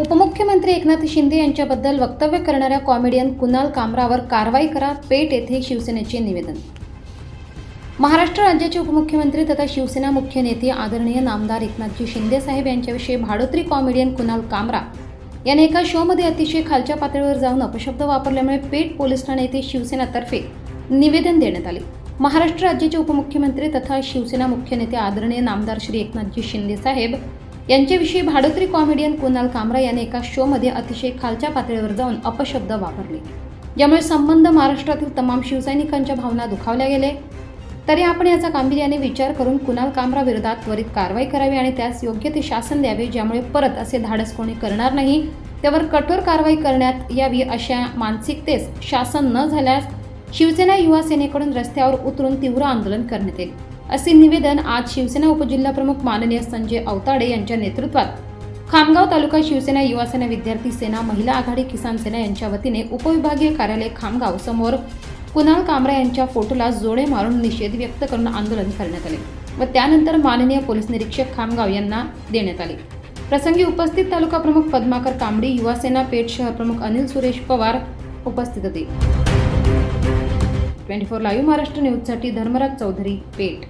उपमुख्यमंत्री एकनाथ शिंदे यांच्याबद्दल वक्तव्य करणाऱ्या कॉमेडियन कुणाल कामरावर कारवाई करा पेठ येथे शिवसेनेचे निवेदन. महाराष्ट्र राज्याचे उपमुख्यमंत्री तथा शिवसेना मुख्य नेते आदरणीय नामदार एकनाथजी शिंदे साहेब यांच्याविषयी भाडोत्री कॉमेडियन कुणाल कामरा याने एका शोमध्ये अतिशय खालच्या पातळीवर जाऊन अपशब्द वापरल्यामुळे पेठ पोलीस ठाणे येथे शिवसेनातर्फे निवेदन देण्यात आले. महाराष्ट्र राज्याचे उपमुख्यमंत्री तथा शिवसेना मुख्य नेते आदरणीय नामदार श्री एकनाथजी शिंदे साहेब यांच्याविषयी भाडोत्री कॉमेडियन कुणाल कामरा याने एका शोमध्ये अतिशय खालच्या पातळीवर जाऊन अपशब्द वापरले. ज्यामुळे संबंध महाराष्ट्रातील तमाम शिवसैनिकांच्या भावना दुखावल्या गेले तरी आपण याचा गांभीर्याने विचार करून कुणाल कामरा विरोधात त्वरित कारवाई करावी आणि त्यास योग्य ते शासन द्यावे ज्यामुळे परत असे धाडस कोणी करणार नाही. त्यावर कठोर कारवाई करण्यात यावी अशा मानसिकतेस शासन न झाल्यास शिवसेना युवा सेनेकडून रस्त्यावर उतरून तीव्र आंदोलन करण्यात येईल. असे निवेदन आज शिवसेना उपजिल्हाप्रमुख माननीय संजय अवताडे यांच्या नेतृत्वात. खामगाव तालुका शिवसेना युवा सेना विद्यार्थी सेना महिला आघाडी किसान सेना यांच्या वतीने उपविभागीय कार्यालय खामगाव समोर कुणाल कामरा यांच्या फोटोला जोडे मारून निषेध व्यक्त करून आंदोलन करण्यात आले व त्यानंतर माननीय पोलीस निरीक्षक खामगाव यांना देण्यात आले. प्रसंगी उपस्थित तालुका प्रमुख पद्माकर कांबडी युवा सेना पेठ शहर प्रमुख अनिल सुरेश पवार उपस्थित होते. ट्वेंटी फोर लाईव्ह महाराष्ट्र न्यूजसाठी धर्मराज चौधरी पेठ.